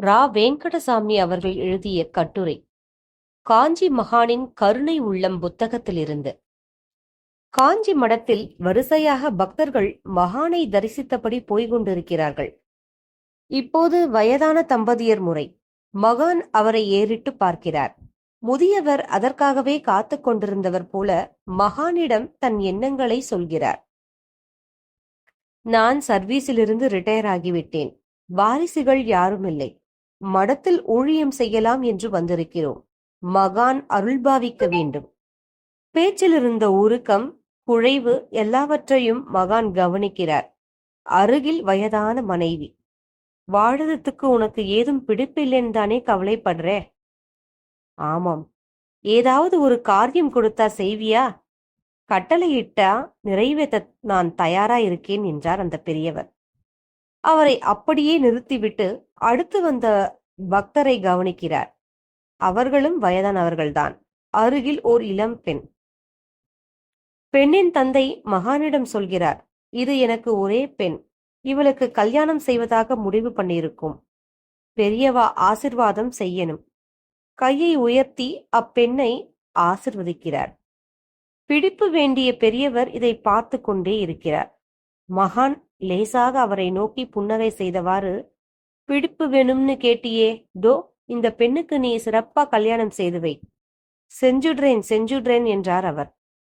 ரா வெங்கடசாமி அவர்கள் எழுதிய கட்டுரை. காஞ்சி மகானின் கருணை உள்ளம் புத்தகத்திலிருந்து. காஞ்சி மடத்தில் வரிசையாக பக்தர்கள் மகானை தரிசித்தபடி போய்க் கொண்டிருக்கிறார்கள் இப்போது வயதான தம்பதியர் முறை. மகான் அவரை ஏறிட்டு பார்க்கிறார். முதியவர் அதற்காகவே காத்துக் கொண்டிருந்தவர் போல மகானிடம் தன் எண்ணங்களை சொல்கிறார். நான் சர்வீஸிலிருந்து ரிட்டையர் ஆகிவிட்டேன். வாரிசுகள் யாரும் இல்லை மடத்தில் ஊழியம் செய்யலாம் என்று வந்திருக்கிறோம். மகான் அருள்பாவிக்க வேண்டும். பேச்சில் இருந்த உருக்கம் குழைவு எல்லாவற்றையும் மகான் கவனிக்கிறார். அருகில் வயதான மனைவி வாழறதுக்கு உனக்கு ஏதும் பிடிப்பில்லைன்னு தானே கவலைப்படுற? ஆமாம். ஏதாவது ஒரு காரியம் கொடுத்தா செய்வியா? கட்டளையிட்டா நிறைவேற்ற நான் தயாரா இருக்கேன் என்றார் அந்த பெரியவர். அவரை அப்படியே நிறுத்திவிட்டு அடுத்து வந்த பக்தரை கவனிக்கிறார். அவர்களும் வயதானவர்கள்தான் அருகில் ஓர் இளம் பெண். பெண்ணின் தந்தை மகானிடம் சொல்கிறார் இது எனக்கு ஒரே பெண். இவளுக்கு கல்யாணம் செய்வதாக முடிவு பண்ணியிருக்கும். பெரியவா ஆசிர்வாதம் செய்யணும். கையை உயர்த்தி அப்பெண்ணை ஆசிர்வதிக்கிறார். பிடிப்பு வேண்டிய பெரியவர் இதை பார்த்து கொண்டே இருக்கிறார். மகான் லேசாக அவரை நோக்கி புன்னகை செய்தவாறு பிடிப்பு வேணும்னு கேட்டியே தோ இந்த பெண்ணுக்கு நீ சிறப்பா கல்யாணம் செய்து வை. செஞ்சுடுறேன் செஞ்சுடுறேன் என்றார் அவர்.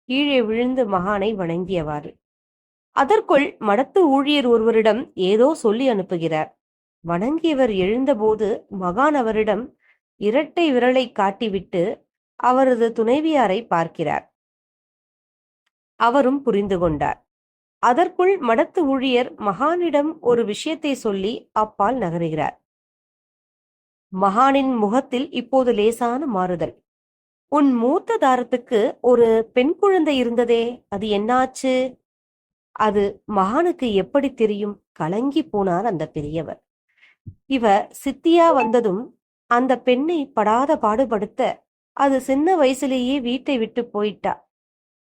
கீழே விழுந்து மகானை வணங்கியவாறு. அதற்குள் மடத்து ஊழியர் ஒருவரிடம் ஏதோ சொல்லி அனுப்புகிறார். வணங்கியவர் எழுந்தபோது மகான் அவரிடம் இரட்டை விரலை காட்டிவிட்டு அவரது துணைவியாரை பார்க்கிறார். அவரும் புரிந்து கொண்டார். அதற்குள் மடத்து ஊழியர் மகானிடம் ஒரு விஷயத்தை சொல்லி அப்பால் நகருகிறார். மகானின் முகத்தில் இப்போது லேசான மாறுதல். உன் மூத்த தாரத்துக்கு ஒரு பெண் குழந்தை இருந்ததே அது என்னாச்சு? அது மகானுக்கு எப்படி தெரியும்? கலங்கி போனார் அந்த பெரியவர். இவ சித்தியா வந்ததும் அந்த பெண்ணை படாத பாடுபடுத்த அது சின்ன வயசுலேயே வீட்டை விட்டு போயிட்டா.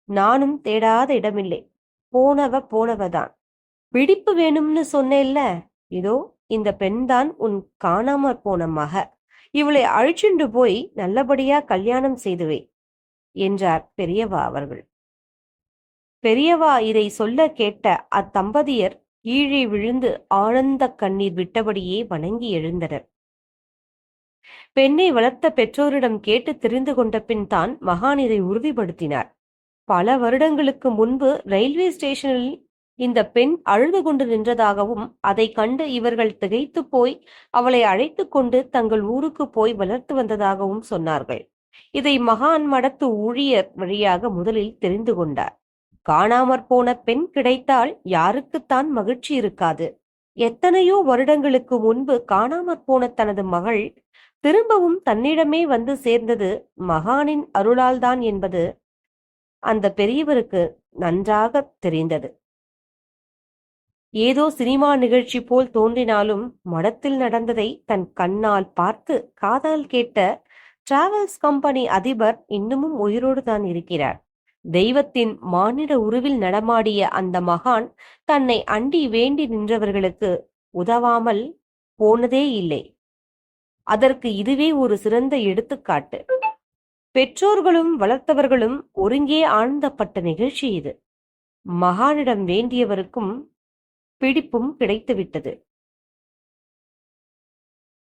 நானும் தேடாத இடமில்லை. போனவ போனவதான் பிடிப்பு வேணும்னு சொன்னேல்ல இதோ இந்த பெண்தான் உன் காணாம போன மக. இவளை அழிச்சுண்டு போய் நல்லபடியா கல்யாணம் செய்துவை என்றார் பெரியவா அவர்கள். பெரியவா இதை சொல்ல கேட்ட அத்தம்பதியர் கீழே விழுந்து ஆனந்த கண்ணீர் விட்டபடியே வணங்கி எழுந்தனர். பெண்ணை வளர்த்த பெற்றோரிடம் கேட்டு தெரிந்து கொண்ட பின் தான் மகான் இதை உறுதிப்படுத்தினார். பல வருடங்களுக்கு முன்பு ரயில்வே ஸ்டேஷனில் இந்த பெண் அழுது கொண்டு நின்றதாகவும் அதை கண்டு இவர்கள் திகைத்து போய் அவளை அழைத்து கொண்டு தங்கள் ஊருக்கு போய் வளர்த்து வந்ததாகவும் சொன்னார்கள். இதை மகான் மடத்து ஊழியர் வழியாக முதலில் தெரிந்து கொண்டார். காணாமற் போன பெண் கிடைத்தால் யாருக்குத்தான் மகிழ்ச்சி இருக்காது. எத்தனையோ வருடங்களுக்கு முன்பு காணாமற் போன தனது மகள் திரும்பவும் தன்னிடமே வந்து சேர்ந்தது மகானின் அருளால்தான் என்பது அந்த பெரியவருக்கு நன்றாக தெரிந்தது. ஏதோ சினிமா நிகழ்ச்சி போல் தோன்றினாலும் மடத்தில் நடந்ததை தன் கண்ணால் பார்த்து காதல் கேட்ட டிராவல்ஸ் கம்பெனி அதிபர் இன்னமும் உயிரோடு தான் இருக்கிறார். தெய்வத்தின் மானிட உருவில் நடமாடிய அந்த மகான் தன்னை அண்டி வேண்டி நின்றவர்களுக்கு உதவாமல் போனதே இல்லை. அதற்கு இதுவே ஒரு சிறந்த எடுத்துக்காட்டு. பெற்றோர்களும் வளர்த்தவர்களும் ஒருங்கே ஆழ்ந்தப்பட்ட நிகழ்ச்சி இது. மகானிடம் வேண்டியவருக்கும் பிடிப்பும் கிடைத்துவிட்டது.